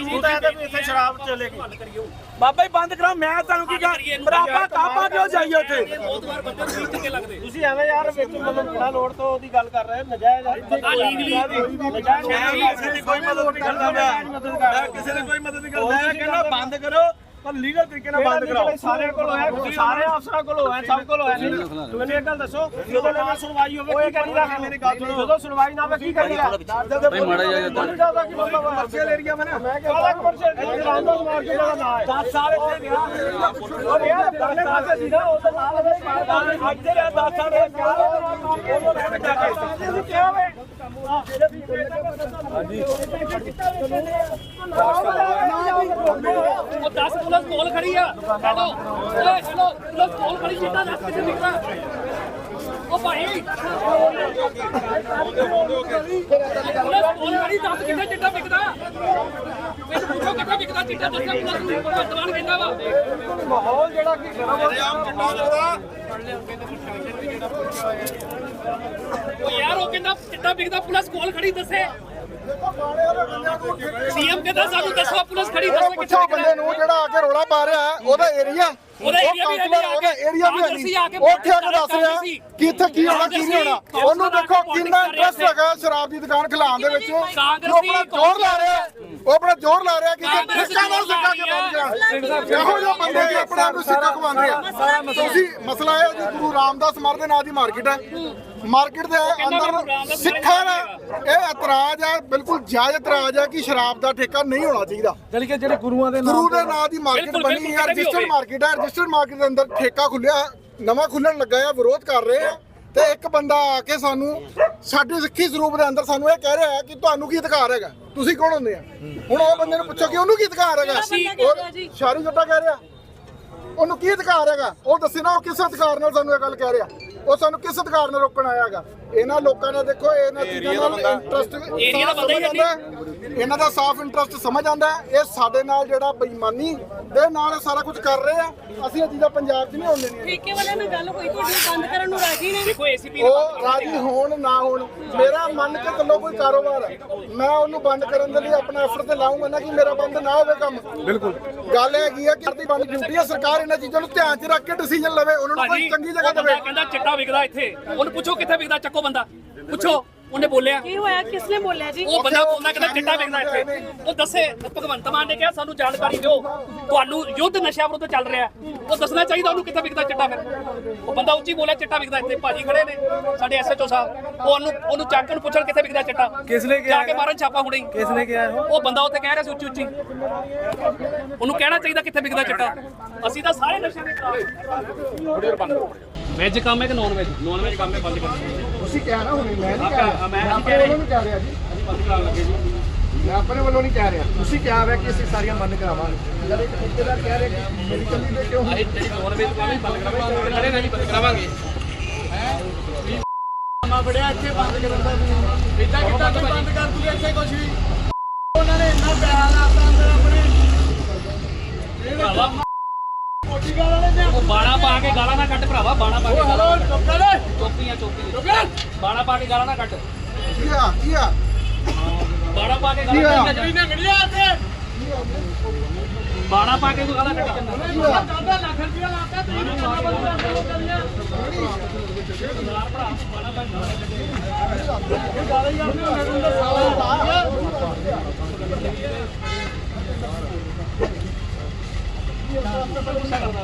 ਸਬੂਤ ਹੈ ਤੇ ਵੀ ਇੱਥੇ ਸ਼ਰਾਬ ਚੱਲੇਗੀ। ਬਾਬਾ ਜੀ ਬੰਦ ਕਰਾ ਮੈਂ ਤੁਹਾਨੂੰ ਕੀ ਕਹਾਂ? ਆਪਾਂ ਕਾਪਾ ਕਿਉਂ ਜਾਈਏ ਉੱਥੇ? ਬਹੁਤ ਵਾਰ ਬੰਦੇ ਨੂੰ ਚੰਗੇ ਲੱਗਦੇ। ਤੁਸੀਂ ਐਵੇਂ ਯਾਰ ਵਿੱਚ ਮਤਲਬ ਬਿਨਾਂ ਲੋੜ ਤੋਂ ਉਹਦੀ ਗੱਲ ਕਰ ਰਹੇ ਹੋ? ਨਜਾਇਜ਼ ਮੈਂ ਕਿਸੇ ਦੀ ਕੋਈ ਮਦਦ ਨਹੀਂ ਕਰਦਾ। ਮੈਂ ਮੈਂ ਕਿਸੇ ਦੀ ਕੋਈ ਮਦਦ ਨਹੀਂ ਕਰਦਾ। ਮੈਂ ਕਹਿੰਦਾ ਬੰਦ ਕਰੋ। ਪਰ ਲੀਗਲ ਤਰੀਕੇ ਨਾਲ ਬੰਦ ਕਰਾਓ ਸਾਰਿਆਂ ਕੋਲ ਹੋਇਆ ਸਾਰੇ ਅਫਸਰਾਂ ਕੋਲ ਹੋਇਆ ਸਭ ਕੋਲ ਹੋਇਆ ਨਹੀਂ ਮੈਨੂੰ ਇੱਕ ਗੱਲ ਦੱਸੋ ਜਦੋਂ ਲੈਵਲ ਸੁਣਵਾਈ ਹੋਵੇ ਕੀ ਕਰੀਦਾ ਮੇਰੀ ਗੱਲ ਸੁਣੋ ਜਦੋਂ ਸੁਣਵਾਈ ਨਾ ਹੋਵੇ ਕੀ ਕਰੀਦਾ ਬਈ ਮਾੜਾ ਜਿਹਾ ਜ਼ਿਆਦਾ ਕੀ ਮਤਲਬ ਕਮਰਸ਼ੀਅਲ ਏਰੀਆ ਮੈਂ ਨਾ ਮੈਂ ਕਹਿੰਦਾ ਕਮਰਸ਼ੀਅਲ ਰਾਮਦਾਸ ਮਾਰਕੀਟ ਦਾ ਨਾਂ ਹੈ 10 ਸਾਲ ਇੱਥੇ ਰਿਹਾ ਔਰ ਯਾਰ ਦਾਣੇ ਪਾਸੇ ਸੀ ਨਾ ਉਹਦੇ ਨਾਲ ਦੇ ਇੱਥੇ ਰਿਹਾ 10 ਸਾਲ ਦੇ ਉਹ ਰਹਿ ਤੁਸੀਂ ਕਿਹਾ ਵੇ ਉਹ 10 ਪੁਲਿਸ ਕੋਲ ਖੜੀ ਆ ਹੈਲੋ ਓਏ ਹੈਲੋ ਪੁਲਿਸ ਕੋਲ ਖੜੀ ਚਿੱਟਾ ਦੱਸ ਕਿੱਥੇ ਨਿਕਲਾ ਉਹ ਭਾਈ ਪੁਲਿਸ ਕੋਲ ਖੜੀ ਦੱਸ ਕਿੱਥੇ ਚਿੱਟਾ ਵਿਕਦਾ ਮੈਨੂੰ ਪੁੱਛੋ ਕਿੱਥੇ ਵਿਕਦਾ ਚਿੱਟਾ ਦੱਸਿਆ ਪੁਲਿਸ ਨੂੰ ਭਗਵਾਨ ਕਹਿੰਦਾ ਵਾ ਮਾਹੌਲ ਜਿਹੜਾ ਕਿ ਗਰਮ ਉਹ ਯਾਰ ਉਹ ਕਹਿੰਦਾ ਚਿੱਟਾ ਵਿਕਦਾ ਪੁਲਿਸ? ਕੋਲ ਖੜੀ ਦੱਸੇ। ਸੀਐਮ ਕਹਿੰਦਾ ਸਾਨੂੰ ਦੱਸੋ ਪੁਲਿਸ ਖੜੀ ਦੱਸੇ ਕਿੱਥੇ ਪੁੱਛੋ ਬੰਦੇ ਨੂੰ ਜਿਹੜਾ ਆ ਕੇ ਰੋਲਾ ਪਾ ਰਿਹਾ ਉਹਦਾ ਏਰੀਆ ਉਹਦਾ ਏਰੀਆ ਵੀ ਉਹਦਾ ਏਰੀਆ ਵੀ ਨਹੀਂ ਉੱਥੇ ਆ ਕੇ ਦੱਸ ਰਿਹਾ। ਕਿ ਇੱਥੇ ਕੀ ਹੋਣਾ ਕੀ ਨਹੀਂ ਹੋਣਾ। ਉਹਨੂੰ ਦੇਖੋ ਕਿੰਨਾ ਇੰਟਰਸਟ ਹੈਗਾ ਸ਼ਰਾਬ ਦੀ ਦੁਕਾਨ ਖਿਲਾਉਣ ਦੇ ਵਿੱਚ। ਉਹ ਆਪਣਾ ਜ਼ੋਰ ਲਾ ਰਿਹਾ। ਉਹ ਆਪਣਾ ਜ਼ੋਰ ਲਾ ਰਿਹਾ ਕਿ ਜੇ ਠੇਕਾ ਨਾਲ ਸਿੱਕਾ ਕੇ ਬਣ ਗਿਆ ਇਹੋ ਜਿਹੇ ਬੰਦੇ ਜੀ ਆਪਣੇ ਆਪ ਨੂੰ ਸਿੱਕਾ ਖਵਾਉਂਦੇ ਆ। ਤੁਸੀਂ ਮਸਲਾ। ਇਹ ਹੈ ਜੀ ਗੁਰੂ ਰਾਮਦਾਸ ਮਰ ਦੇ ਨਾਂ ਦੀ ਮਾਰਕੀਟ ਹੈ। ਮਾਰਕੀਟ ਦੇ ਅੰਦਰ ਸਿੱਖਾਂ ਦਾ ਇਹ ਇਤਰਾਜ਼ ਹੈ ਬਿਲਕੁਲ ਜਾਇਜ਼ ਇਤਰਾਜ਼ ਹੈ ਕਿ ਸ਼ਰਾਬ ਦਾ ਠੇਕਾ ਨਹੀਂ ਹੋਣਾ ਚਾਹੀਦਾ। ਜਾਨੀ ਕਿ ਜਿਹੜੇ ਗੁਰੂਆਂ ਦੇ ਗੁਰੂ ਦੇ ਨਾਂ ਦੀ ਮਾਰਕੀਟ ਬਣੀ ਹੈ ਰਜਿਸਟਰਡ। ਮਾਰਕੀਟ ਹੈ ਰਜਿਸਟਰਡ ਮਾਰਕੀਟ ਦੇ ਅੰਦਰ ਠੇਕਾ ਖੁੱਲਿਆ ਨਵਾਂ ਖੁੱਲਣ ਲੱਗਾ ਹੈ ਵਿਰੋਧ ਕਰ ਰਹੇ ਆ ਤੇ ਇੱਕ ਬੰਦਾ ਆ ਕੇ ਸਾਨੂੰ ਸਾਡੇ ਸਿੱਖੀ ਸਰੂਪ ਦੇ ਅੰਦਰ ਸਾਨੂੰ ਇਹ ਕਹਿ ਰਿਹਾ ਹੈ ਕਿ ਤੁਹਾਨੂੰ ਕੀ ਅਧਿਕਾਰ ਹੈਗਾ? ਤੁਸੀਂ ਕੌਣ ਹੁੰਦੇ ਆ? ਹੁਣ ਉਹ ਬੰਦੇ ਨੂੰ ਪੁੱਛੋ ਕਿ ਉਹਨੂੰ ਕੀ ਅਧਿਕਾਰ ਹੈਗਾ? ਉਹ ਸ਼ਾਰੀ ਜੱਟਾ ਕਹਿ ਰਿਹਾ। ਉਹਨੂੰ ਕੀ ਅਧਿਕਾਰ ਹੈਗਾ? ਉਹ ਦੱਸੇ ਨਾ ਉਹ ਕਿਸ ਅਧਿਕਾਰ ਨਾਲ ਸਾਨੂੰ ਇਹ ਗੱਲ ਕਹਿ ਰਿਹਾ? ਉਹ ਸਾਨੂੰ ਕਿਸ ਅਧਿਕਾਰ ਨਾਲ ਰੋਕਣ ਆਇਆ ਹੈਗਾ? ਇਹਨਾਂ ਲੋਕਾਂ ਨੇ ਦੇਖੋ ਇਹਨਾਂ ਚੀਜ਼ਾਂ ਨਾਲ ਇੰਟਰਸਟ ਏਰੀਆ ਦਾ ਬੰਦਾ ਹੀ ਹੈ ਇਹਨਾਂ ਦਾ ਸਾਫ਼ ਇੰਟਰਸਟ ਸਮਝ ਆਉਂਦਾ ਹੈ। ਇਹ ਸਾਡੇ ਨਾਲ ਜਿਹੜਾ ਬੇਈਮਾਨੀ ਦੇ ਨਾਲ ਸਾਰਾ ਕੁਝ ਕਰ ਰਹੇ ਆ। ਅਸੀਂ ਇਹ ਚੀਜ਼ਾਂ ਪੰਜਾਬ 'ਚ ਨਹੀਂ ਹੋਣ ਦੇਣੀਆਂ ਠੇਕੇ ਵਾਲਿਆਂ ਨਾਲ ਗੱਲ ਹੋਈ ਤੁਹਾਡੀ ਬੰਦ ਕਰਨ ਨੂੰ ਰਾਜੀ ਨੇ ਦੇਖੋ ਏਸੀਪੀ ਉਹ ਰਾਜੀ ਹੋਣ ਨਾ ਹੋਣ। ਮੇਰਾ ਮੰਨ ਕੇ ਚੱਲੋ ਕੋਈ ਕਾਰੋਬਾਰ ਹੈ। ਮੈਂ ਉਹਨੂੰ ਬੰਦ ਕਰਨ ਦੇ ਲਈ ਆਪਣਾ ਐਫਰਟ ਤੇ ਲਾਉਂਗਾ ਨਾ ਕਿ ਮੇਰਾ ਬੰਦ ਨਾ ਹੋਵੇ ਕੰਮ। ਬਿਲਕੁਲ। ਗੱਲ ਇਹ ਹੈਗੀ ਹੈ ਕਿ ਆਪਣੀ ਬੰਦ ਡਿਊਟੀ ਹੈ ਸਰਕਾਰ ਇਹਨਾਂ ਚੀਜ਼ਾਂ ਨੂੰ ਧਿਆਨ 'ਚ ਰੱਖ ਕੇ ਡਿਸੀਜਨ ਲਵੇ। ਉਹਨਾਂ ਨੂੰ ਕੋਈ ਚੰਗੀ ਜਗ੍ਹਾ ਦੇਵੇ। ਕਹਿੰਦਾ ਚਿੱਟਾ ਵਿਕਦਾ ਇੱਥੇ। ਉਹਨੂੰ ਪੁੱਛੋ ਕਿੱਥੇ ਵਿਕਦਾ ਚੱਕੋ। ਬੰਦਾ। ਪੁੱਛੋ ਉਹਨੇ ਬੋਲਿਆ। ਕੀ ਹੋਇਆ? ਕਿਸ ਨੇ ਬੋਲਿਆ ਜੀ? ਉਹ ਬੰਦਾ ਬੋਲਦਾ ਕਹਿੰਦਾ ਚਿੱਟਾ ਵਿਕਦਾ ਇੱਥੇ। ਉਹ ਦੱਸੇ ਭਗਵੰਤ ਮਾਨ ਨੇ ਕਿਹਾ ਸਾਨੂੰ ਜਾਣਕਾਰੀ ਦਿਓ। ਤੁਹਾਨੂੰ ਯੁੱਧ ਨਸ਼ਾ ਵਿਰੁੱਧ ਚੱਲ ਰਿਹਾ ਉਹ ਦੱਸਣਾ ਚਾਹੀਦਾ ਉਹਨੂੰ ਕਿੱਥੇ ਵਿਕਦਾ ਚਿੱਟਾ ਫਿਰ। ਉਹ ਬੰਦਾ ਉੱਚੀ ਬੋਲਿਆ ਚਿੱਟਾ ਵਿਕਦਾ ਇੱਥੇ। ਭਾਜੀ ਖੜੇ ਨੇ ਸਾਡੇ ਐਸਐਚਓ ਸਾਹਿਬ। ਉਹ ਉਹਨੂੰ ਉਹਨੂੰ ਚੱਕ ਕੇ ਪੁੱਛਣ ਕਿੱਥੇ ਵਿਕਦਾ ਚਿੱਟਾ। ਕਿਸ ਨੇ ਕਿਹਾ ਜਾ ਕੇ ਮਾਰਨ ਛਾਪਾ ਹੁਣੇ। ਕਿਸ ਨੇ ਕਿਹਾ ਇਹੋ? ਉਹ ਬੰਦਾ ਉੱਥੇ ਕਹਿ ਰਿਹਾ ਸੀ ਉੱਚੀ ਉੱਚੀ। ਉਹਨੂੰ ਕਹਿਣਾ ਚਾਹੀਦਾ ਕਿੱਥੇ ਵਿਕਦਾ ਚਿੱਟਾ। ਅਸੀਂ ਤਾਂ ਸਾਰੇ ਨਸ਼ੇ ਦੇ ਖਿਲਾਫ। ਵੈਜ ਕੰਮ ਹੈ ਕਿ ਨੌਨ ਵੈਜ ਨੌਨ ਵੈਜ ਕੰਮ ਹੈ ਬੰਦ ਕਰ ਤੁਸੀਂ ਕਿਹਾ ਨਾ ਹੁਣੇ ਮੈਂ ਨਹੀਂ ਕਿਹਾ। ਮੈਂ ਨਹੀਂ ਆਪਣੇ ਵੱਲੋਂ ਨਹੀਂ ਕਹਿ ਰਿਹਾ ਜੀ। ਅਸੀਂ ਬੰਦ ਕਰਾਉਣ ਲੱਗੇ ਜੀ। ਮੈਂ ਆਪਣੇ ਵੱਲੋਂ ਨਹੀਂ ਕਹਿ ਰਿਹਾ। ਤੁਸੀਂ ਕਿਹਾ ਹੋਇਆ ਕਿ ਅਸੀਂ ਸਾਰੀਆਂ ਬੰਦ ਕਰਾਵਾਂਗੇ। ਜਦ ਇੱਕ ਠੇਕੇਦਾਰ ਕਹਿ ਰਿਹਾ ਕਿ ਮੇਰੀ ਕੱਲੀ ਦੇ ਕਿਉਂ ਅਸੀਂ ਨੌਨ ਵੈਜ ਕੰਮ ਹੈ ਬੰਦ ਕਰਾਵਾਂਗੇ। ਖੜੇ ਨਾ ਜੀ ਬੰਦ ਕਰਾਵਾਂਗੇ। ਮੈਂ ਬੜਿਆ ਇੱਥੇ ਬੰਦ ਕਰਨ ਦਾ ਇਦਾਂ ਕਿੱਦਾਂ ਕੋਈ ਬੰਦ ਕਰ ਦੂਗੇ ਇੱਥੇ ਕੁਝ ਵੀ? ਉਹਨਾਂ ਨੇ ਇੰਨਾ ਪਿਆਰ ਲਾਤਾ ਅੰਦਰ ਆਪਣੇ। ਭਰਾਵਾ ਕੋਟੀ ਵਾਲੇ ਨੇ ਉਹ ਬਾਣਾ ਪਾ ਕੇ ਗਾਲਾਂ ਨਾ ਕੱਢ ਭਰਾਵਾ ਬਾਣਾ ਪਾ ਕੇ ਗਾਲਾਂ ਚੁੱਪ ਕਰ ਚੋਪੀਆਂ ਚੋਪੀਆਂ ਬਾਣਾ ਪਾ ਕੇ ਗਾਲਾਂ ਨਾ ਕੱਢ ਕੀ ਆ ਕੀ ਆ ਬਾਣਾ ਪਾ ਕੇ ਕੀ ਗਾਲਾਂ ਹੋਇਆ? ਕੱਢ ਨਗੜੀਆਂ ਇੱਥੇ ਬਾਣਾ ਪਾ ਕੇ ਕੋਈ ਗਾਲਾਂ ਕੱਢ ਜਾਂਦਾ ਦਾਦਾ ਲੱਖ ਰੁਪਇਆ ਲਾਤਾ ਤੁਸੀਂ ਵੀ ਨਵਾਂ ਬੰਦ ਕਰ ਦਿਓ ਕਰੀਆਂ ਗੱਲ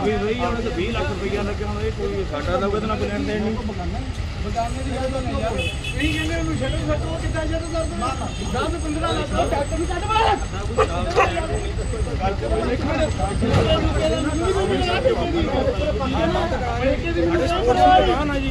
ਵੀ ਰਹੀ ਉਹਨੇ ਤੇ 20 ਲੱਖ ਰੁਪਈਆ ਲੱਗਿਆ ਹੁਣ ਇਹ ਕੋਈ ਸਾਡਾ ਤਾਂ ਉਹਦੇ ਨਾਲ ਕੋਈ ਲੈਣ ਦੇਣ ਨਹੀਂ ਨਹੀਂ ਕਹਿੰਦੇ ਉਹਨੂੰ ਛੱਡੋ ਛੱਡੋ ਕਿੱਦਾਂ ਛੱਡੋ ਕਰਦੇ 10 15 ਲੱਖ ਦਾ ਟੈਕਟਰ ਨੂੰ ਕੱਢ ਮਾਰ ਨਾ ਜੀ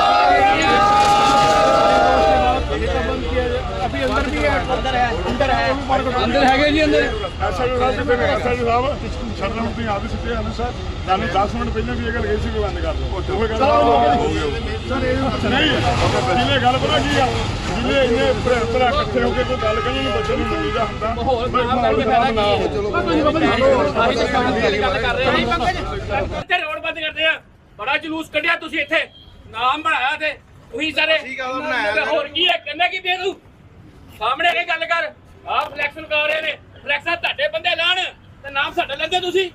ਅੰਦਰ ਹੈਗੇ ਜੀ ਅੰਦਰ? ਐਸਐਲਓ ਸਾਹਿਬ ਕਿਤੇ ਨੇ ਐਸਐਲਓ ਸਾਹਿਬ ਸ਼ਰਨਮ ਤੁਸੀਂ ਆਪ ਹੀ ਸਿੱਟੇ ਹਨ ਸਰ ਤੁਹਾਨੂੰ 10 ਮਿੰਟ ਪਹਿਲਾਂ ਵੀ ਇਹ ਗੱਲ ਕਹੀ ਸੀ ਕਿ ਬੰਦ ਕਰ ਦਿਓ ਉਹ ਗੱਲ ਹੋ ਗਈ ਸਰ ਇਹ ਨਹੀਂ ਜਿਲੇ ਗੱਲ ਪਤਾ ਕੀ ਆ ਜਿਲੇ ਇੰਨੇ ਭਰਾ ਭਰਾ ਇਕੱਠੇ ਹੋ ਕੇ ਕੋਈ ਗੱਲ ਕਰਨ ਨੂੰ ਬੱਚੇ ਨੂੰ ਮੰਨੀ ਦਾ ਹੁੰਦਾ ਮਾਹੌਲ ਖਰਾਬ ਕਰਕੇ ਫਾਇਦਾ ਕੀ ਹੈ ਚਲੋ ਆਹੀ ਤਾਂ ਕੰਮ ਦੀ ਗੱਲ ਕਰ ਰਹੇ ਹਾਂ ਇੱਥੇ ਰੋਡ ਬੰਦ ਕਰਦੇ ਆ। ਬੜਾ ਜਲੂਸ ਕੱਢਿਆ ਤੁਸੀਂ ਇੱਥੇ। ਨਾਮ ਬਣਾਇਆ ਤੇ ਤੁਸੀਂ ਸਾਰੇ। ਹੋਰ ਕੀ ਹੈ? ਕਹਿੰਦਾ ਕੀ ਤੂੰ ਸਾਹਮਣੇ ਆ ਕੇ ਗੱਲ ਕਰ। ਆਹ ਫਲੈਕਸ ਲਗਾ ਰਹੇ ਨੇ। ਫਲੈਕਸਾਂ ਤੁਹਾਡੇ ਬੰਦੇ ਲਾਣ ਤੇ ਨਾਮ ਸਾਡਾ ਲੈਂਦੇ ਤੁਸੀਂ।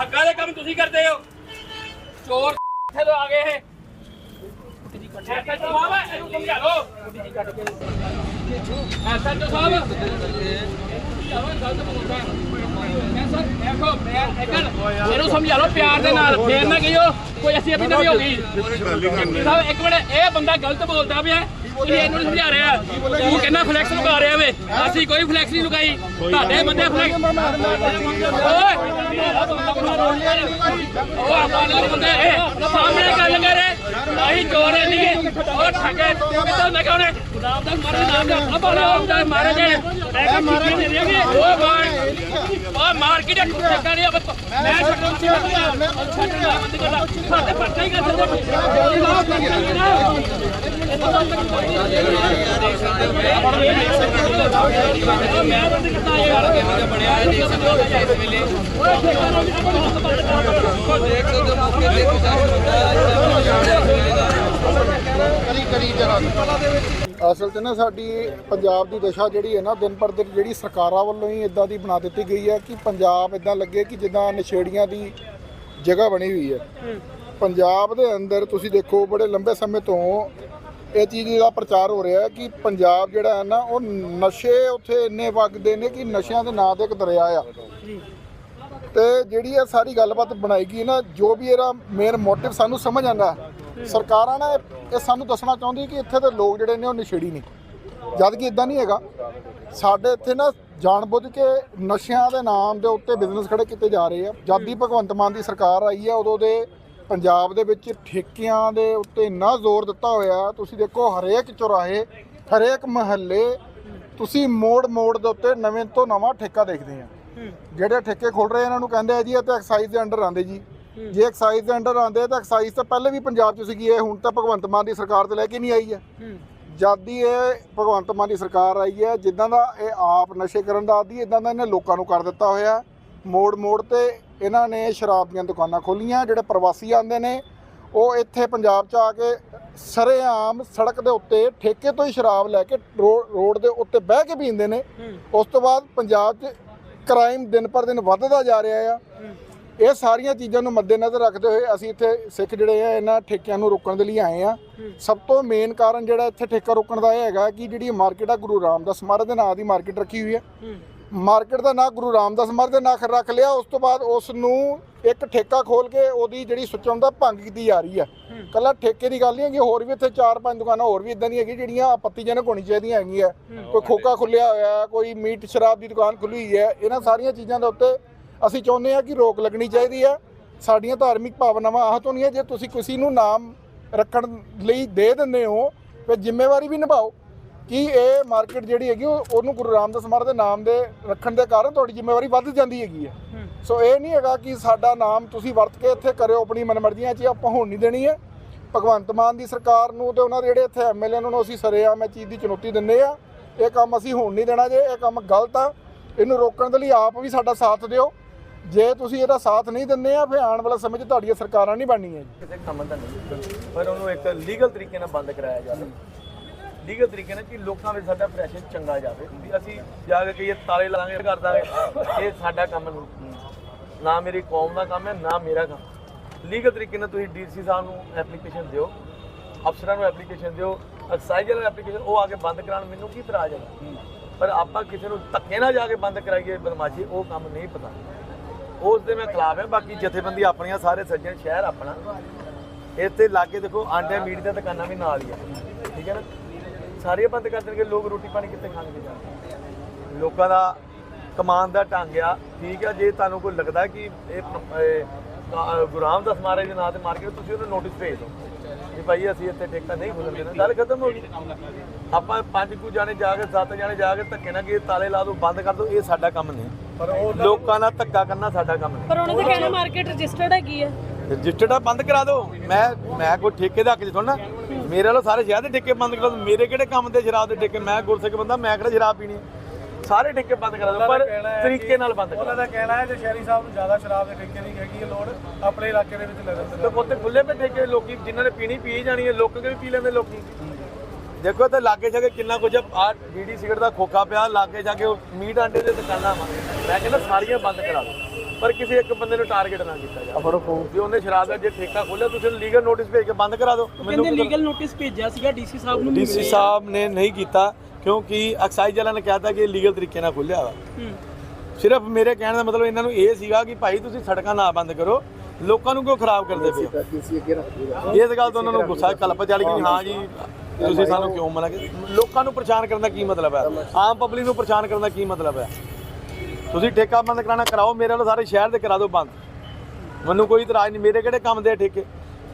ਹੱਕਾਂ ਦੇ ਕੰਮ ਤੁਸੀਂ ਕਰਦੇ ਹੋ। ਚੋਰ ਇੱਥੇ ਤੋਂ ਆ ਗਏ ਇਹ। ਐਸਾ ਇਹਨੂੰ ਸਮਝਾ ਲਓ। ਐਸਾ ਤੋਂ ਸਾਹਿਬ। ਇਹਨੂੰ ਸਮਝਾ ਲਓ ਪਿਆਰ ਦੇ ਨਾਲ। ਫੇਰ ਨਾ ਕਹੀਓ ਕੋਈ ਅਸੀਂ ਅਭੀ ਨਵੀਂ ਹੋ ਗਈ। ਸਾਹਿਬ ਇੱਕ ਮਿੰਟ ਇਹ ਬੰਦਾ ਗਲਤ ਬੋਲਦਾ ਪਿਆ। ਤੁਸੀਂ ਇਹਨੂੰ ਸਮਝਾ ਰਿਹਾ। ਤੂੰ ਕਹਿੰਦਾ ਫਲੈਕਸ ਲਗਾ ਰਿਹਾ ਵੇ? ਅਸੀਂ ਕੋਈ ਫਲੈਕਸ ਨਹੀਂ ਲਗਾਈ ਤੁਹਾਡੇ ਬੰਦੇ ਫਲੈਕਸ ਓਏ! ਉਹ ਆਪਾਂ ਬੰਦੇ ਸਾਹਮਣੇ ਗੱਲ ਕਰੇ। ਅਸੀਂ ਚੋਰ ਨਹੀਂ ਉਹ ਠੱਗੇ ਕਿੱਦਾਂ ਨਾ ਕਹਣੇ ਗੁਲਾਬ ਦਾ ਮਾਰੇ ਨਾਮ ਦਾ ਆਪਾਂ ਨਾਮ ਦਾ ਮਾਰੇ ਜੇ ਮੈਂ ਕਿਹਾ ਮਾਰੇ ਨਹੀਂ ਰਹੇਗੇ ਉਹ ਮਾਰ ਉਹ ਮਾਰ ਕੇ ਠੱਗਾ ਨਹੀਂ ਮੈਂ ਛੱਡਣ ਸੀ ਮੈਂ ਛੱਡਣਾ ਬੰਦ ਕਰਦਾ ਸਾਡੇ ਪਰਚਾ ਹੀ ਕਰ ਦਿੰਦੇ ਮੈਂ ਬੰਦ ਕਰਦਾ ਯਾਰ ਬਣਿਆ ਨਹੀਂ ਇਸ ਵੇਲੇ ਓਏ ਠੇਕਾ ਰੋਕ ਦੇਖ ਸਕਦੇ ਹੋ ਮੌਕੇ ਤੇ ਅਸਲ 'ਚ ਨਾ ਸਾਡੀ ਪੰਜਾਬ ਦੀ ਦਸ਼ਾ ਜਿਹੜੀ ਹੈ ਨਾ ਦਿਨ ਪਰ ਦਿਨ ਜਿਹੜੀ ਸਰਕਾਰਾਂ ਵੱਲੋਂ ਹੀ ਇਦਾਂ ਦੀ ਬਣਾ ਦਿੱਤੀ ਗਈ ਹੈ ਕਿ ਪੰਜਾਬ ਇਦਾਂ ਲੱਗੇ ਕਿ ਜਿੱਦਾਂ ਨਸ਼ੇੜੀਆਂ ਦੀ ਜਗ੍ਹਾ ਬਣੀ ਹੋਈ ਹੈ। ਪੰਜਾਬ ਦੇ ਅੰਦਰ ਤੁਸੀਂ ਦੇਖੋ ਬੜੇ ਲੰਬੇ ਸਮੇਂ ਤੋਂ ਇਹ ਚੀਜ਼ ਦਾ ਪ੍ਰਚਾਰ ਹੋ ਰਿਹਾ ਕਿ ਪੰਜਾਬ ਜਿਹੜਾ ਹੈ ਨਾ ਉਹ ਨਸ਼ੇ ਉੱਥੇ ਇੰਨੇ ਵਗਦੇ ਨੇ ਕਿ ਨਸ਼ਿਆਂ ਦੇ ਨਾਂ ਤੇ ਇੱਕ ਦਰਿਆ ਆ। ਤੇ ਜਿਹੜੀ ਇਹ ਸਾਰੀ ਗੱਲਬਾਤ ਬਣਾਈ ਗਈ ਨਾ, ਜੋ ਵੀ ਇਹਦਾ ਮੇਨ ਮੋਟਿਵ ਸਾਨੂੰ ਸਮਝ ਆਂਦਾ ਸਰਕਾਰਾਂ ਨੇ ਇਹ ਸਾਨੂੰ ਦੱਸਣਾ ਚਾਹੁੰਦੀ ਕਿ ਇੱਥੇ ਦੇ ਲੋਕ ਜਿਹੜੇ ਨੇ ਉਹ ਨਸ਼ੇੜੀ ਨੇ। ਜਦ ਕਿ ਇਦਾਂ ਨਹੀਂ ਹੈਗਾ। ਸਾਡੇ ਇੱਥੇ ਨਾ ਜਾਣਬੁੱਝ ਕੇ ਨਸ਼ਿਆਂ ਦੇ ਨਾਮ ਦੇ ਉੱਤੇ ਬਿਜ਼ਨਸ ਖੜੇ ਕੀਤੇ ਜਾ ਰਹੇ ਆ। ਜਦ ਦੀ ਭਗਵੰਤ ਮਾਨ ਦੀ ਸਰਕਾਰ ਆਈ ਹੈ ਉਦੋਂ ਦੇ ਪੰਜਾਬ ਦੇ ਵਿੱਚ ਠੇਕਿਆਂ ਦੇ ਉੱਤੇ ਇੰਨਾ ਜ਼ੋਰ ਦਿੱਤਾ ਹੋਇਆ ਤੁਸੀਂ ਦੇਖੋ, ਹਰੇਕ ਚੁਰਾਹੇ, ਹਰੇਕ ਮਹੱਲੇ, ਤੁਸੀਂ ਮੋੜ ਮੋੜ ਦੇ ਉੱਤੇ ਨਵੇਂ ਤੋਂ ਨਵਾਂ ਠੇਕਾ ਦੇਖਦੇ ਆ। ਜਿਹੜੇ ਠੇਕੇ ਖੋਲ ਰਹੇ ਇਹਨਾਂ ਨੂੰ ਕਹਿੰਦੇ ਆ ਜੀ ਇਹ ਤਾਂ ਐਕਸਾਈਜ਼ ਦੇ ਅੰਡਰ ਆਉਂਦੇ ਜੀ। ਜੇ ਐਕਸਾਈਜ਼ ਦੇ ਅੰਡਰ ਆਉਂਦੇ ਤਾਂ ਐਕਸਾਈਜ਼ ਤਾਂ ਪਹਿਲੇ ਵੀ ਪੰਜਾਬ 'ਚ ਸੀਗੀ ਇਹ ਹੁਣ ਤਾਂ ਭਗਵੰਤ ਮਾਨ ਦੀ ਸਰਕਾਰ ਤੇ ਲੈ ਕੇ ਨਹੀਂ ਆਈ ਹੈ। ਜਦ ਦੀ ਇਹ ਭਗਵੰਤ ਮਾਨ ਦੀ ਸਰਕਾਰ ਆਈ ਹੈ ਜਿੱਦਾਂ ਦਾ ਇਹ ਆਪ ਨਸ਼ੇ ਕਰਨ ਦਾ ਆਦੀ ਇਦਾਂ ਦਾ ਇਹਨੇ ਲੋਕਾਂ ਨੂੰ ਕਰ ਦਿੱਤਾ ਹੋਇਆ। ਮੋੜ ਮੋੜ ਤੇ ਇਹਨਾਂ ਨੇ ਸ਼ਰਾਬ ਦੀਆਂ ਦੁਕਾਨਾਂ ਖੋਲੀਆਂ ਜਿਹੜੇ ਪ੍ਰਵਾਸੀ ਆਉਂਦੇ ਨੇ ਉਹ ਇੱਥੇ ਪੰਜਾਬ 'ਚ ਆ ਕੇ ਸਰੇਆਮ ਸੜਕ ਦੇ ਉੱਤੇ ਠੇਕੇ ਤੋਂ ਹੀ ਸ਼ਰਾਬ ਲੈ ਕੇ ਰੋਡ ਦੇ ਉੱਤੇ ਬਹਿ ਕੇ ਪੀਂਦੇ ਨੇ। ਉਸ ਤੋਂ ਬਾਅਦ ਪੰਜਾਬ 'ਚ ਕ੍ਰਾਈਮ ਦਿਨ ਪਰ ਦਿਨ ਵੱਧਦਾ ਜਾ ਰਿਹਾ ਆ। ਇਹ ਸਾਰੀਆਂ ਚੀਜ਼ਾਂ ਨੂੰ ਮੱਦੇਨਜ਼ਰ ਰੱਖਦੇ ਹੋਏ ਅਸੀਂ ਇੱਥੇ ਸਿੱਖ ਜਿਹੜੇ ਆ, ਇਹਨਾਂ ਠੇਕਿਆਂ ਨੂੰ ਰੋਕਣ ਦੇ ਲਈ ਆਏ ਆ। ਸਭ ਤੋਂ ਮੇਨ ਕਾਰਨ ਜਿਹੜਾ ਇੱਥੇ ਠੇਕਾ ਰੋਕਣ ਦਾ ਇਹ ਹੈਗਾ ਕਿ ਜਿਹੜੀ ਮਾਰਕੀਟ ਆ, ਗੁਰੂ ਰਾਮਦਾਸ ਮਹਾਰਾਜ ਦੇ ਨਾਂ ਦੀ ਮਾਰਕੀਟ ਰੱਖੀ ਹੋਈ ਹੈ ਮਾਰਕੀਟ ਦਾ ਨਾਂ ਗੁਰੂ ਰਾਮਦਾਸ ਮਹਾਰਾਜ ਦੇ ਨਾਂ ਰੱਖ ਲਿਆ ਉਸ ਤੋਂ ਬਾਅਦ ਉਸ ਨੂੰ ਇੱਕ ਠੇਕਾ ਖੋਲ ਕੇ ਉਹਦੀ ਜਿਹੜੀ ਸੁਚਾਉਂਦਾ ਭੰਗ ਕੀਤੀ ਜਾ ਰਹੀ ਹੈ। ਕੱਲਾ ਠੇਕੇ ਦੀ ਗੱਲ ਨਹੀਂ ਹੈਗੀ ਹੋਰ ਵੀ ਇੱਥੇ ਚਾਰ ਪੰਜ ਦੁਕਾਨਾਂ ਹੋਰ ਵੀ ਇਦਾਂ ਦੀਆਂ ਹੈਗੀਆਂ ਜਿਹੜੀਆਂ ਆਪੱਤੀਜਨਕ ਹੋਣੀ ਚਾਹੀਦੀਆਂ ਹੈਗੀਆਂ। ਕੋਈ ਖੋਕਾ ਖੁੱਲਿਆ ਹੋਇਆ ਕੋਈ ਮੀਟ ਸ਼ਰਾਬ ਦੀ ਦੁਕਾਨ ਖੁੱਲੀ ਹੋਈ ਹੈ ਇਹਨਾਂ ਸਾਰੀਆਂ ਚੀਜ਼ਾਂ ਦੇ ਉੱਤੇ ਅਸੀਂ ਚਾਹੁੰਦੇ ਹਾਂ ਕਿ ਰੋਕ ਲੱਗਣੀ ਚਾਹੀਦੀ ਹੈ। ਸਾਡੀਆਂ ਧਾਰਮਿਕ ਭਾਵਨਾਵਾਂ ਆਹਤ ਹੋਣੀਆਂ ਜੇ ਤੁਸੀਂ ਕਿਸੇ ਨੂੰ ਨਾਮ ਰੱਖਣ ਲਈ ਦੇ ਦਿੰਦੇ ਹੋ ਫਿਰ ਜ਼ਿੰਮੇਵਾਰੀ ਵੀ ਨਿਭਾਓ। ਕਿ ਇਹ ਮਾਰਕੀਟ ਜਿਹੜੀ ਹੈਗੀ ਉਹ- ਉਹਨੂੰ ਗੁਰੂ ਰਾਮਦਾਸ ਮਹਾਰਾਜ ਦੇ ਨਾਮ ਦੇ ਰੱਖਣ ਦੇ ਕਾਰਨ ਤੁਹਾਡੀ ਜ਼ਿੰਮੇਵਾਰੀ ਵੱਧ ਜਾਂਦੀ ਹੈਗੀ ਹੈ। ਸੋ ਇਹ ਨਹੀਂ ਹੈਗਾ ਕਿ ਸਾਡਾ ਨਾਮ ਤੁਸੀਂ ਵਰਤ ਕੇ ਇੱਥੇ ਕਰਿਓ ਆਪਣੀ ਮਨਮਰਜ਼ੀਆਂ 'ਚ ਆਪਾਂ ਹੋਣ ਨਹੀਂ ਦੇਣੀ ਹੈ। ਭਗਵੰਤ ਮਾਨ ਦੀ ਸਰਕਾਰ ਨੂੰ ਤੇ ਉਹਨਾਂ ਦੇ ਜਿਹੜੇ ਇੱਥੇ ਐਮਐਲਏ ਨੂੰ ਅਸੀਂ ਸਰੇਆਮ ਇਹ ਚੀਜ਼ ਦੀ ਚੁਣੌਤੀ ਦਿੰਦੇ ਆ ਇਹ ਕੰਮ ਅਸੀਂ ਹੋਣ ਨਹੀਂ ਦੇਣਾ ਜੇ ਇਹ ਕੰਮ ਗਲਤ ਆ। ਇਹਨੂੰ ਰੋਕਣ ਦੇ ਲਈ ਆਪ ਵੀ ਸਾਡਾ ਸਾਥ ਦਿਓ। ਜੇ ਤੁਸੀਂ ਇਹਦਾ ਸਾਥ ਨਹੀਂ ਦਿੰਦੇ ਆ ਫਿਰ ਆਉਣ ਵਾਲਾ ਸਮੇਂ 'ਚ ਤੁਹਾਡੀਆਂ ਸਰਕਾਰਾਂ ਨਹੀਂ ਬਣਨੀਆਂ ਜੀ। ਕਿਸੇ ਕੰਮ ਦਾ ਨਹੀਂ ਪਰ ਉਹਨੂੰ ਇੱਕ ਲੀਗਲ ਤਰੀਕੇ ਨਾਲ ਬੰਦ ਕਰਾਇਆ ਜਾਵੇ ਲੀਗਲ ਤਰੀਕੇ ਨਾਲ ਕਿ ਲੋਕਾਂ ਵਿੱਚ ਸਾਡਾ ਪ੍ਰੈਸ਼ਰ ਚੰਗਾ ਜਾਵੇ। ਵੀ ਅਸੀਂ ਜਾ ਕੇ ਕਹੀਏ ਤਾਲੇ ਲਾਂਗੇ, ਕਰ ਦਾਂਗੇ। ਇਹ ਸਾਡਾ ਕੰਮ ਨਹੀਂ ਨਾ ਮੇਰੀ ਕੌਮ ਦਾ ਕੰਮ ਹੈ, ਨਾ ਮੇਰਾ ਕੰਮ। ਲੀਗਲ ਤਰੀਕੇ ਨਾਲ ਤੁਸੀਂ ਡੀਸੀ ਸਾਹਿਬ ਨੂੰ ਐਪਲੀਕੇਸ਼ਨ ਦਿਓ। ਅਫਸਰਾਂ ਨੂੰ ਐਪਲੀਕੇਸ਼ਨ ਦਿਓ। ਐਕਸਾਈਜ਼ਰ ਵਾਲੇ ਐਪਲੀਕੇਸ਼ਨ ਉਹ ਆ ਕੇ ਬੰਦ ਕਰਾਉਣ, ਮੈਨੂੰ ਕੀ ਇਤਰਾਜ਼ ਹੈ? ਪਰ ਆਪਾਂ ਕਿਸੇ ਨੂੰ ਧੱਕੇ ਨਾਲ ਜਾ ਕੇ ਬੰਦ ਕਰਾਈਏ ਬਦਮਾਸ਼ੀ, ਉਹ ਕੰਮ ਨਹੀਂ ਪਤਾ। ਉਸ ਦੇ ਮੈਂ ਖਿਲਾਫ ਹੈ, ਬਾਕੀ ਜਥੇਬੰਦੀ ਆਪਣੀਆਂ, ਸਾਰੇ ਸੱਜਣ, ਸ਼ਹਿਰ ਆਪਣਾ। ਇੱਥੇ ਲਾਗੇ ਦੇਖੋ ਆਂਡੇ ਮੀਟ ਦੀਆਂ ਦੁਕਾਨਾਂ ਵੀ ਨਾਲ ਹੀ ਆ। ਠੀਕ ਹੈ ਨਾ? ਸਾਰੇ ਬੰਦ ਕਰ ਦੇਣਗੇ ਲੋਕ ਰੋਟੀ ਪਾਣੀ ਕਿੱਥੇ ਖਾਣਗੇ ਜਾ ਕੇ? ਲੋਕਾਂ ਦਾ ਕਮਾਨ ਦਾ ਢੰਗ ਆ ਠੀਕ ਆ ਜੇ ਤੁਹਾਨੂੰ ਕੋਈ ਲੱਗਦਾ ਕਿ ਇਹ ਇਹ ਕਾ- ਗੁਰੂ ਰਾਮਦਾਸ ਮਹਾਰਾਜ ਦੇ ਨਾਂ ਤੇ ਮਾਰ ਕੇ ਤੁਸੀਂ ਉਹਨੂੰ ਨੋਟਿਸ ਭੇਜ ਦਿਓ। ਕਿ ਭਾਈ ਅਸੀਂ ਇੱਥੇ ਠੇਕਾ ਨਹੀਂ ਖੋਲਣ ਦੇਣਾ ਗੱਲ ਖਤਮ ਹੋ ਗਈ। ਆਪਾਂ ਪੰਜ ਕੁ ਜਾਣੇ ਜਾ ਕੇ ਸੱਤ ਜਾਣੇ ਜਾ ਕੇ ਧੱਕੇ ਨਾਲ ਕਿ ਤਾਲੇ ਲਾ ਦਿਓ ਬੰਦ ਕਰ ਦਿਓ ਇਹ ਸਾਡਾ ਕੰਮ ਨਹੀਂ। ਲੋਕਾਂ ਨਾਲ ਧੱਕਾ ਕਰਨਾ ਸਾਡਾ ਕੰਮ ਨਹੀਂ। ਪਰ ਉਹਨਾਂ ਦੇ ਕਹਿਣਾ ਮਾਰਕੀਟ ਰਜਿਸਟਰਡ ਹੈਗੀ ਹੈ ਰਜਿਸਟਰਡ ਆ ਬੰਦ ਕਰਾ ਦਿਓ। ਮੈਂ ਮੈਂ ਕੋਈ ਠੇਕੇ ਦਾ ਹੱਕ ਚ ਥੋੜਾ ਮੇਰੇ ਵੱਲੋਂ ਸਾਰੇ ਸ਼ਹਿਰ ਦੇ ਠੇਕੇ ਬੰਦ ਕਰਾ ਦਿਓ। ਮੇਰੇ ਕਿਹੜੇ ਕੰਮ ਦੇ ਸ਼ਰਾਬ ਦੇ ਠੇਕੇ? ਮੈਂ ਗੁਰਸਿੱਖ ਬੰਦਾ ਮੈਂ ਕਿਹੜਾ ਸ਼ਰਾਬ ਪੀਣੀ? ਸਾਰੇ ਠੇਕੇ ਬੰਦ ਕਰਾ ਦਿਓ ਪਰ ਤਰੀਕੇ ਨਾਲ ਬੰਦ ਕਰਾ ਦਾ ਕਹਿਣਾ ਹੈ ਜੇ ਸ਼ਹਿਰੀ ਸਾਹਿਬ ਨੂੰ ਜ਼ਿਆਦਾ ਸ਼ਰਾਬ ਦੇ ਠੇਕੇ ਦੀ ਹੈਗੀ ਲੋੜ ਆਪਣੇ ਇਲਾਕੇ ਦੇ ਵਿੱਚ ਲੈ ਲੈਂਦੇ ਤੇ ਉੱਥੇ ਖੁੱਲੇ ਪੇ ਠੇਕੇ ਲੋਕੀ ਜਿਨ੍ਹਾਂ ਨੇ ਪੀਣੀ ਪੀ ਜਾਣੀ ਹੈ ਲੋਕਾਂ ਕੇ ਵੀ ਪੀ ਲੈਂਦੇ ਲੋਕੀ? ਦੇਖੋ ਤੇ ਲਾਗੇ ਜਾ ਕੇ ਕਿੰਨਾ ਕੁਝ ਆ। ਬੀੜੀ ਸਿਗਰਟ ਦਾ ਖੋਖਾ ਪਿਆ ਲਾਗੇ ਜਾ ਕੇ ਉਹ ਮੀਟ ਆਂਡੇ ਦੇ ਦੁਕਾਨਾਂ ਵਾ। ਮੈਂ ਕਹਿੰਦਾ ਸਾਰੀਆਂ ਬੰਦ ਕਰਾ ਦਿਓ। ਪਰ ਕਿਸੇ ਇੱਕ ਬੰਦੇ ਨੂੰ ਟਾਰਗੇਟ ਨਾ ਕੀਤਾ ਜਾਵੇ। ਵੀ ਉਹਨੇ ਸ਼ਰਾਬ ਦਾ ਜੇ ਠੇਕਾ ਖੋਲਿਆ ਤੁਸੀਂ ਲੀਗਲ ਨੋਟਿਸ ਭੇਜ ਕੇ ਬੰਦ ਕਰਾ ਦਿਓ। ਕਹਿੰਦੇ ਲੀਗਲ ਨੋਟਿਸ ਭੇਜਿਆ ਸੀਗਾ ਡੀਸੀ ਸਾਹਿਬ ਨੂੰ ਡੀਸੀ ਸਾਹਿਬ ਨੇ ਨਹੀਂ ਕੀਤਾ ਕਿਉਂਕਿ ਐਕਸਾਈਜ਼ ਵਾਲਿਆਂ ਨੇ ਕਹਿਤਾ ਕਿ ਲੀਗਲ ਤਰੀਕੇ ਨਾਲ ਖੁੱਲਿਆ ਵਾ। ਸਿਰਫ ਮੇਰੇ ਕਹਿਣ ਦਾ ਮਤਲਬ ਇਹਨਾਂ ਨੂੰ ਇਹ ਸੀਗਾ ਕਿ ਭਾਈ ਤੁਸੀਂ ਸੜਕਾਂ ਨਾ ਬੰਦ ਕਰੋ ਲੋਕਾਂ ਨੂੰ ਕਿਉਂ ਖਰਾਬ ਕਰਦੇ ਪਏ ਹੋ? ਇਸ ਗੱਲ ਤੋਂ ਉਹਨਾਂ ਨੂੰ ਗੁੱਸਾ ਕਲਪ ਚੱਲ ਗਈ ਹਾਂ ਜੀ ਤੁਸੀਂ ਸਾਨੂੰ ਕਿਉਂ ਮਨਾ ਕਿ? ਲੋਕਾਂ ਨੂੰ ਪਰੇਸ਼ਾਨ ਕਰਨ ਦਾ ਕੀ ਮਤਲਬ ਹੈ? ਆਮ ਪਬਲਿਕ ਨੂੰ ਪਰੇਸ਼ਾਨ ਕਰਨ ਦਾ ਕੀ ਮਤਲਬ ਹੈ? ਤੁਸੀਂ ਠੇਕਾ ਬੰਦ ਕਰਾਣਾ ਕਰਾਓ ਮੇਰੇ ਵੱਲੋਂ ਸਾਰੇ ਸ਼ਹਿਰ ਦੇ ਕਰਾ ਦਿਓ ਬੰਦ। ਮੈਨੂੰ ਕੋਈ ਇਤਰਾਜ਼ ਨਹੀਂ, ਮੇਰੇ ਕਿਹੜੇ ਕੰਮ ਦੇ ਠੇਕੇ?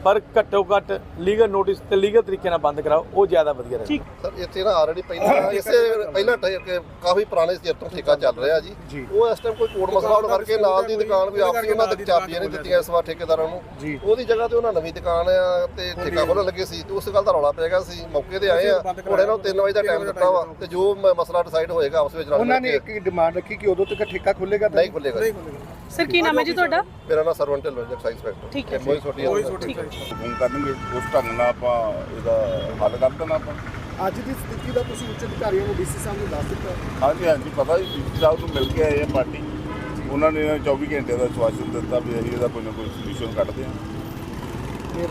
ਪਰ ਘੱਟੋ ਘੱਟ ਲੀਗਲ ਨੋਟਿਸ ਤੇ ਲੀਗਲ ਤਰੀਕੇ ਨਾਲ ਬੰਦ ਕਰਾਓ ਉਹ ਜ਼ਿਆਦਾ ਵਧੀਆ ਰਹੇ ਸਰ ਇੱਥੇ ਨਾ ਆਲਰੇਡੀ ਪਹਿਲਾਂ ਇਸੇ ਪਹਿਲਾਂ ਠੇ- ਕਾਫੀ ਪੁਰਾਣੇ ਚਿਰ ਤੋਂ ਠੇਕਾ ਚੱਲ ਰਿਹਾ ਜੀ। ਉਹ ਇਸ ਟਾਈਮ ਕੋਈ ਕੋਰਟ ਮਸਲਾ ਹੋਣ ਕਰਕੇ ਨਾਲ ਦੀ ਦੁਕਾਨ ਵੀ ਆਪਸੀ ਉਹਨਾਂ ਦੇ ਚਾਬੀਆਂ ਨਹੀਂ ਦਿੱਤੀਆਂ ਇਸ ਵਾਰ ਠੇਕੇਦਾਰਾਂ ਨੂੰ। ਉਹਦੀ ਜਗ੍ਹਾ ਤੇ ਉਹਨਾਂ ਨਵੀਂ ਦੁਕਾਨ ਆ ਤੇ ਠੇਕਾ ਖੋਲ੍ਹਣ ਲੱਗੇ ਸੀ। ਤੇ ਉਸ ਗੱਲ ਦਾ ਰੌਲਾ ਪੈ ਗਿਆ ਸੀ। ਮੌਕੇ ਤੇ ਆਏ ਆ। ਹੁਣ ਇਹਨਾਂ ਨੂੰ 3 ਵਜੇ ਦਾ ਟਾਈਮ ਦਿੱਤਾ ਵਾ ਤੇ ਜੋ ਮ- ਮਸਲਾ ਡਿਸਾਈਡ ਹੋਏਗਾ ਆਪਸ ਵਿੱਚ ਰਲ ਉਹਨਾਂ ਨੇ ਕੇ। ਇੱਕ ਡਿਮਾਂਡ ਰੱਖੀ ਕਿ ਉਦੋਂ ਤੱਕ ਠੇਕਾ ਖੁੱਲੇਗਾ ਤਾਂ ਨਹੀਂ ਖੁੱਲੇਗਾ ਜੀ। ਸਰ ਕੀ ਨਾਮ ਹੈ ਜੀ ਤੁਹਾਡਾ? ਮੇਰਾ ਨਾਮ ਸਰਵਨ ਢਿੱਲੋਂ ਜੀ ਐਕਸਾਈਜ਼ ਇੰਸਪੈਕਟਰ ਠੀਕ ਹੈ ਕੋਈ ਛੋਟੀ। ਠੀਕ ਹੈ ਹੁਕਮ ਕਰਨਗੇ ਉਸ ਢੰਗ ਨਾਲ ਆਪਾਂ ਇਹਦਾ ਹੱਲ ਕਰ ਦੇਣਾ ਆਪਾਂ। ਅੱਜ ਦੀ ਸਥਿਤੀ ਦਾ ਤੁਸੀਂ ਉੱਚ ਅਧਿਕਾਰੀਆਂ ਨੂੰ ਡੀਸੀ ਸਾਹਿਬ ਨੂੰ ਦੱਸ ਦਿੱਤਾ। ਹਾਂਜੀ ਹਾਂਜੀ ਪਤਾ ਜੀ ਡੀਸੀ ਸਾਹਿਬ ਨੂੰ ਮਿਲ ਕੇ ਆਏ ਆ ਪਾਰਟੀ। ਉਹਨਾਂ ਨੇ 24 ਘੰਟੇ ਦਾ ਸਵਾਸ਼ਨ ਦਿੱਤਾ ਵੀ ਅਸੀਂ ਇਹਦਾ ਕੋਈ ਨਾ ਕੋਈ ਸੋਲੂਸ਼ਨ ਕੱਢਦੇ ਹਾਂ।